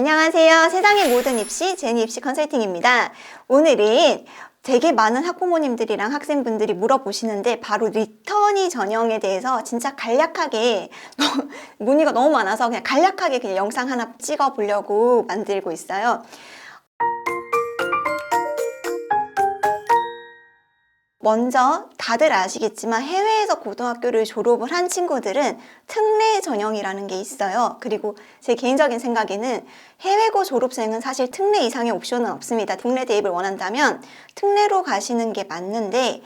안녕하세요. 세상의 모든 입시 제니 입시 컨설팅입니다. 오늘은 되게 많은 학부모님들이랑 학생분들이 물어보시는데 바로 리터니 전형에 대해서 진짜 간략하게 문의가 너무 많아서 그냥 간략하게 그냥 영상 하나 찍어 보려고 만들고 있어요. 먼저 다들 아시겠지만 해외에서 고등학교를 졸업을 한 친구들은 특례 전형이라는 게 있어요. 그리고 제 개인적인 생각에는 해외고 졸업생은 사실 특례 이상의 옵션은 없습니다. 국내 대입을 원한다면 특례로 가시는 게 맞는데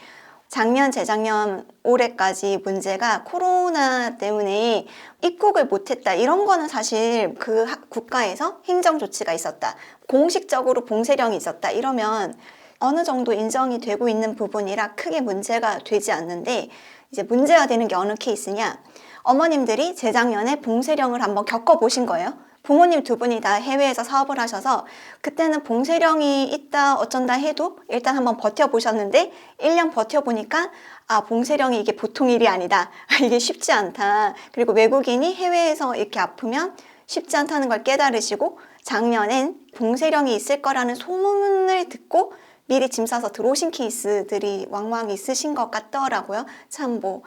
작년, 재작년, 올해까지 문제가 코로나 때문에 입국을 못했다. 이런 거는 사실 그 학- 국가에서 행정 조치가 있었다. 공식적으로 봉쇄령이 있었다. 이러면 어느 정도 인정이 되고 있는 부분이라 크게 문제가 되지 않는데 이제 문제가 되는 게 어느 케이스냐? 어머님들이 재작년에 봉쇄령을 한번 겪어보신 거예요. 부모님 두 분이 다 해외에서 사업을 하셔서 그때는 봉쇄령이 있다 어쩐다 해도 일단 한번 버텨보셨는데 1년 버텨보니까 아 봉쇄령이 이게 보통 일이 아니다. 이게 쉽지 않다. 그리고 외국인이 해외에서 이렇게 아프면 쉽지 않다는 걸 깨달으시고 작년엔 봉쇄령이 있을 거라는 소문을 듣고 미리 짐 싸서 들어오신 케이스들이 왕왕 있으신 것 같더라고요. 참 뭐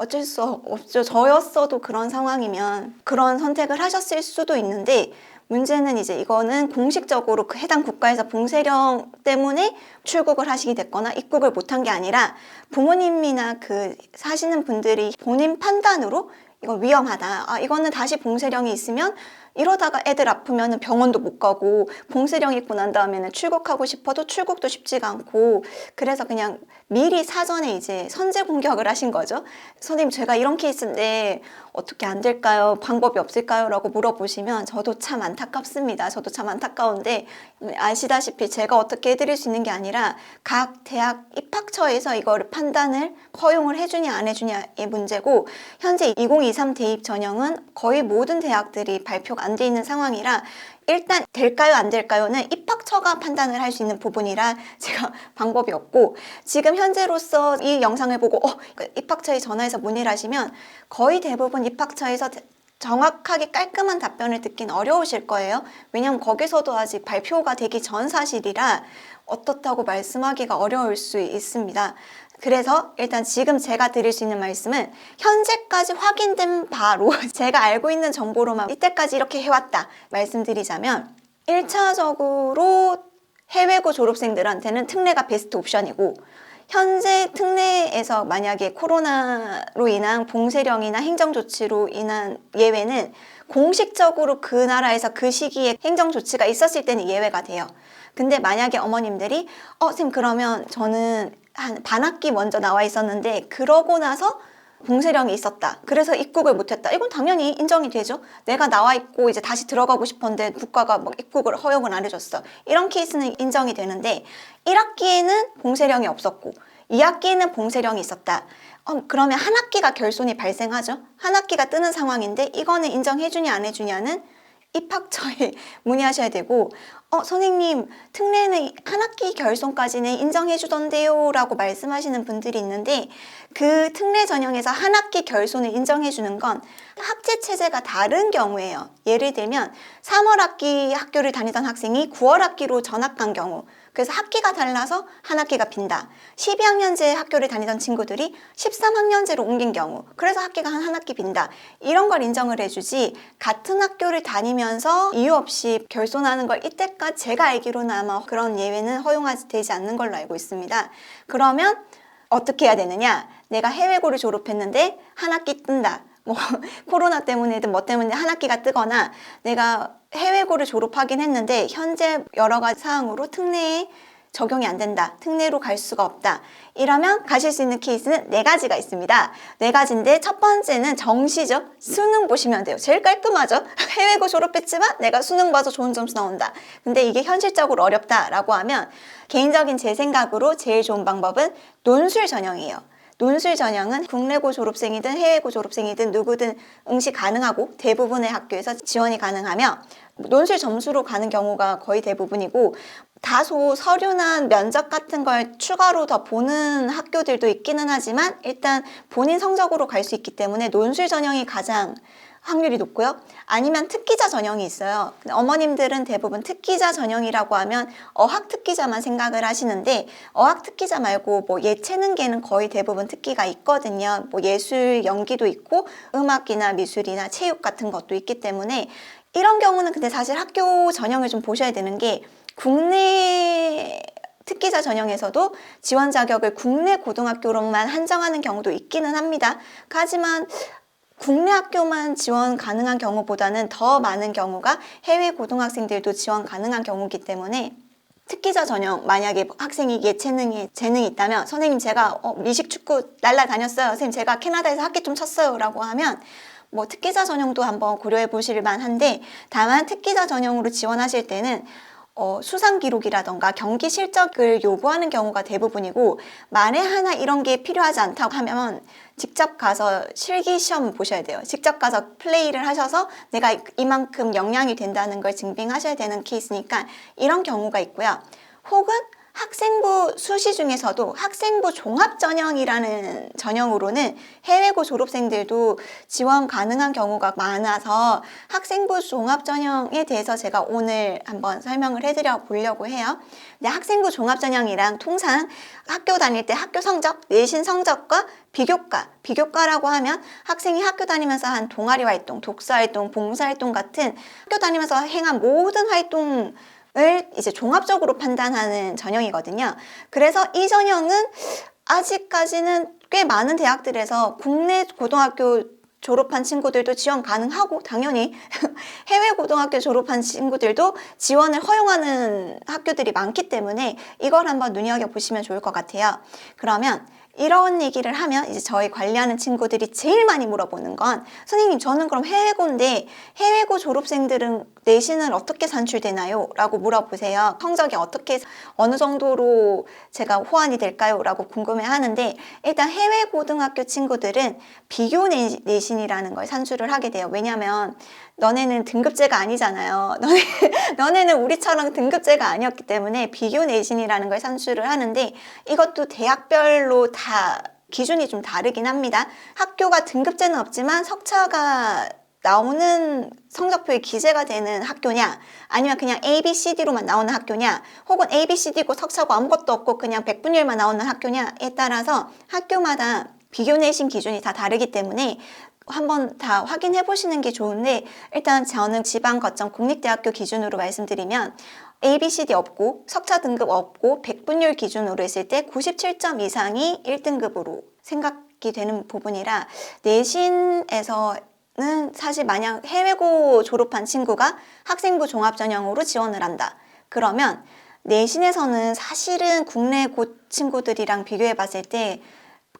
어쩔 수 없죠. 저였어도 그런 상황이면 그런 선택을 하셨을 수도 있는데 문제는 이제 이거는 공식적으로 그 해당 국가에서 봉쇄령 때문에 출국을 하시게 됐거나 입국을 못한 게 아니라 부모님이나 그 사시는 분들이 본인 판단으로 이건 위험하다. 아, 이거는 다시 봉쇄령이 있으면 이러다가 애들 아프면 병원도 못 가고 봉쇄령 있고 난 다음에는 출국하고 싶어도 출국도 쉽지가 않고 그래서 그냥 미리 사전에 이제 선제 공격을 하신 거죠. 선생님 제가 이런 케이스인데 어떻게 안 될까요? 방법이 없을까요? 라고 물어보시면 저도 참 안타깝습니다. 저도 참 안타까운데 아시다시피 제가 어떻게 해드릴 수 있는 게 아니라 각 대학 입학처에서 이거를 판단을 허용을 해주냐 안 해주냐의 문제고 현재 2023 대입 전형은 거의 모든 대학들이 발표가 안 돼 있는 상황이라 일단 될까요 안 될까요는 입학처가 판단을 할 수 있는 부분이라 제가 방법이 없고 지금 현재로서 이 영상을 보고 어 입학처에 전화해서 문의를 하시면 거의 대부분 입학처에서 정확하게 깔끔한 답변을 듣긴 어려우실 거예요. 왜냐하면 거기서도 아직 발표가 되기 전 사실이라 어떻다고 말씀하기가 어려울 수 있습니다. 그래서 일단 지금 제가 드릴 수 있는 말씀은 현재까지 확인된 바로 제가 알고 있는 정보로만 이때까지 이렇게 해왔다 말씀드리자면 1차적으로 해외고 졸업생들한테는 특례가 베스트 옵션이고 현재 특례에서 만약에 코로나로 인한 봉쇄령이나 행정조치로 인한 예외는 공식적으로 그 나라에서 그 시기에 행정조치가 있었을 때는 예외가 돼요. 근데 만약에 어머님들이 어, 선생님 그러면 저는 한 반학기 먼저 나와 있었는데 그러고 나서 봉쇄령이 있었다. 그래서 입국을 못했다. 이건 당연히 인정이 되죠. 내가 나와 있고 이제 다시 들어가고 싶었는데 국가가 막 입국을 허용을 안 해줬어. 이런 케이스는 인정이 되는데 1학기에는 봉쇄령이 없었고 2학기에는 봉쇄령이 있었다. 어, 그러면 한 학기가 결손이 발생하죠. 한 학기가 뜨는 상황인데 이거는 인정해주냐 안 해주냐는 입학처에 문의하셔야 되고 어 선생님 특례는 한 학기 결손까지는 인정해 주던데요 라고 말씀하시는 분들이 있는데 그 특례 전형에서 한 학기 결손을 인정해 주는 건 학제 체제가 다른 경우예요. 예를 들면 3월 학기 학교를 다니던 학생이 9월 학기로 전학 간 경우 그래서 학기가 달라서 한 학기가 빈다. 12학년제 학교를 다니던 친구들이 13학년제로 옮긴 경우, 그래서 학기가 한, 한 학기 빈다. 이런 걸 인정을 해주지, 같은 학교를 다니면서 이유 없이 결손하는 걸 이때까지 제가 알기로는 아마 그런 예외는 허용되지 않는 걸로 알고 있습니다. 그러면 어떻게 해야 되느냐? 내가 해외고를 졸업했는데 한 학기 뜬다. 뭐 코로나 때문이든 뭐 때문에 한 학기가 뜨거나 내가 해외고를 졸업하긴 했는데 현재 여러 가지 사항으로 특례에 적용이 안 된다. 특례로 갈 수가 없다. 이러면 가실 수 있는 케이스는 네 가지가 있습니다. 네 가지인데 첫 번째는 정시죠. 수능 보시면 돼요. 제일 깔끔하죠. 해외고 졸업했지만 내가 수능 봐서 좋은 점수 나온다. 근데 이게 현실적으로 어렵다라고 하면 개인적인 제 생각으로 제일 좋은 방법은 논술 전형이에요. 논술 전형은 국내고 졸업생이든 해외고 졸업생이든 누구든 응시 가능하고 대부분의 학교에서 지원이 가능하며 논술 점수로 가는 경우가 거의 대부분이고 다소 서류나 면접 같은 걸 추가로 더 보는 학교들도 있기는 하지만 일단 본인 성적으로 갈 수 있기 때문에 논술 전형이 가장 확률이 높고요. 아니면 특기자 전형이 있어요. 어머님들은 대부분 특기자 전형이라고 하면 어학 특기자만 생각을 하시는데 어학 특기자 말고 뭐 예체능계는 거의 대부분 특기가 있거든요. 뭐 예술 연기도 있고 음악이나 미술이나 체육 같은 것도 있기 때문에 이런 경우는 근데 사실 학교 전형을 좀 보셔야 되는 게 국내 특기자 전형에서도 지원 자격을 국내 고등학교로만 한정하는 경우도 있기는 합니다. 하지만 국내 학교만 지원 가능한 경우보다는 더 많은 경우가 해외 고등학생들도 지원 가능한 경우이기 때문에 특기자 전형 만약에 학생이 예체능에 재능이 있다면 선생님 제가 어, 미식 축구 날라다녔어요. 선생님 제가 캐나다에서 학기 좀 쳤어요. 라고 하면 뭐 특기자 전형도 한번 고려해 보실 만한데 다만 특기자 전형으로 지원하실 때는 어, 수상 기록이라던가 경기 실적을 요구하는 경우가 대부분이고 만에 하나 이런 게 필요하지 않다고 하면 직접 가서 실기 시험 보셔야 돼요. 직접 가서 플레이를 하셔서 내가 이만큼 역량이 된다는 걸 증빙하셔야 되는 케이스니까 이런 경우가 있고요. 혹은 학생부 수시 중에서도 학생부 종합 전형이라는 전형으로는 해외고 졸업생들도 지원 가능한 경우가 많아서 학생부 종합 전형에 대해서 제가 오늘 한번 설명을 해드려 보려고 해요. 근데 학생부 종합 전형이랑 통상 학교 다닐 때 학교 성적, 내신 성적과 비교과, 비교과라고 하면 학생이 학교 다니면서 한 동아리 활동, 독서 활동, 봉사 활동 같은 학교 다니면서 행한 모든 활동 을 이제 종합적으로 판단하는 전형이거든요. 그래서 이 전형은 아직까지는 꽤 많은 대학들에서 국내 고등학교 졸업한 친구들도 지원 가능하고 당연히 해외 고등학교 졸업한 친구들도 지원을 허용하는 학교들이 많기 때문에 이걸 한번 눈여겨 보시면 좋을 것 같아요. 그러면 이런 얘기를 하면 이제 저희 관리하는 친구들이 제일 많이 물어보는 건 선생님 저는 그럼 해외고인데 해외고 졸업생들은 내신을 어떻게 산출되나요? 라고 물어보세요. 성적이 어떻게 어느 정도로 제가 호환이 될까요? 라고 궁금해 하는데 일단 해외 고등학교 친구들은 비교 내신이라는 걸 산출을 하게 돼요. 왜냐하면 너네는 등급제가 아니잖아요. 너네, 너네는 우리처럼 등급제가 아니었기 때문에 비교 내신이라는 걸 산출을 하는데 이것도 대학별로 다 기준이 좀 다르긴 합니다. 학교가 등급제는 없지만 석차가 나오는 성적표에 기재가 되는 학교냐 아니면 그냥 A, B, C, D로만 나오는 학교냐 혹은 A, B, C, D고 석차고 아무것도 없고 그냥 백분율만 나오는 학교냐에 따라서 학교마다 비교 내신 기준이 다 다르기 때문에 한번 다 확인해 보시는 게 좋은데 일단 저는 지방 거점 국립대학교 기준으로 말씀드리면 A, B, C, D 없고 석차 등급 없고 백분율 기준으로 했을 때 97점 이상이 1등급으로 생각이 되는 부분이라 내신에서 는 사실 만약 해외고 졸업한 친구가 학생부 종합 전형으로 지원을 한다. 그러면 내신에서는 사실은 국내 고 친구들이랑 비교해 봤을 때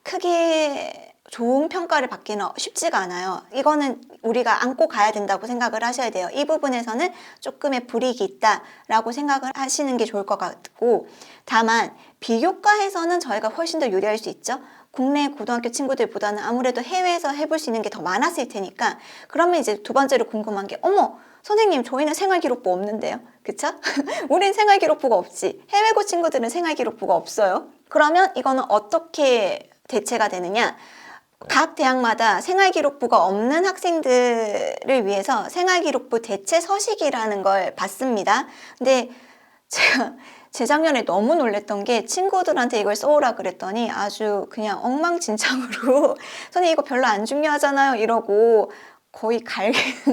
크게 좋은 평가를 받기는 쉽지가 않아요. 이거는 우리가 안고 가야 된다고 생각을 하셔야 돼요. 이 부분에서는 조금의 불이익이 있다라고 생각을 하시는 게 좋을 것 같고, 다만 비교과에서는 저희가 훨씬 더 유리할 수 있죠. 국내 고등학교 친구들보다는 아무래도 해외에서 해볼 수 있는 게 더 많았을 테니까, 그러면 이제 두 번째로 궁금한 게, 어머, 선생님, 저희는 생활기록부 없는데요. 그쵸? 우린 생활기록부가 없지. 해외고 친구들은 생활기록부가 없어요. 그러면 이거는 어떻게 대체가 되느냐? 각 대학마다 생활기록부가 없는 학생들을 위해서 생활기록부 대체 서식이라는 걸 받습니다. 근데 제가 재작년에 너무 놀랬던 게 친구들한테 이걸 써오라 그랬더니 아주 그냥 엉망진창으로 선생님 이거 별로 안 중요하잖아요 이러고 거의 갈게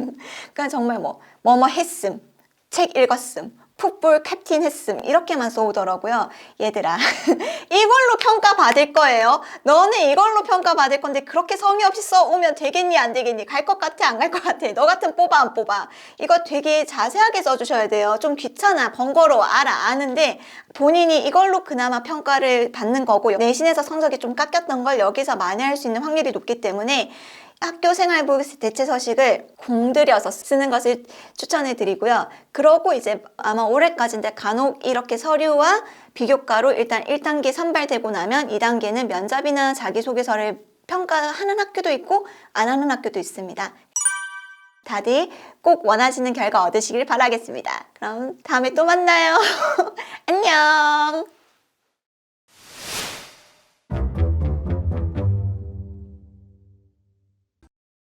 그러니까 정말 뭐 뭐뭐 했음 책 읽었음 풋볼 캡틴 했음 이렇게만 써오더라고요. 얘들아 이걸로 평가받을 거예요. 너는 이걸로 평가받을 건데 그렇게 성의 없이 써오면 되겠니 안 되겠니 갈 것 같아 안 갈 것 같아 너 같은 뽑아 안 뽑아 이거 되게 자세하게 써주셔야 돼요. 좀 귀찮아 번거로워 알아 아는데 본인이 이걸로 그나마 평가를 받는 거고 내신에서 성적이 좀 깎였던 걸 여기서 만회할 수 있는 확률이 높기 때문에 학교 생활부 대체 서식을 공들여서 쓰는 것을 추천해 드리고요. 그러고 이제 아마 올해까지인데 간혹 이렇게 서류와 비교과로 일단 1단계 선발되고 나면 2단계는 면접이나 자기소개서를 평가하는 학교도 있고 안 하는 학교도 있습니다. 다들 꼭 원하시는 결과 얻으시길 바라겠습니다. 그럼 다음에 또 만나요. 안녕.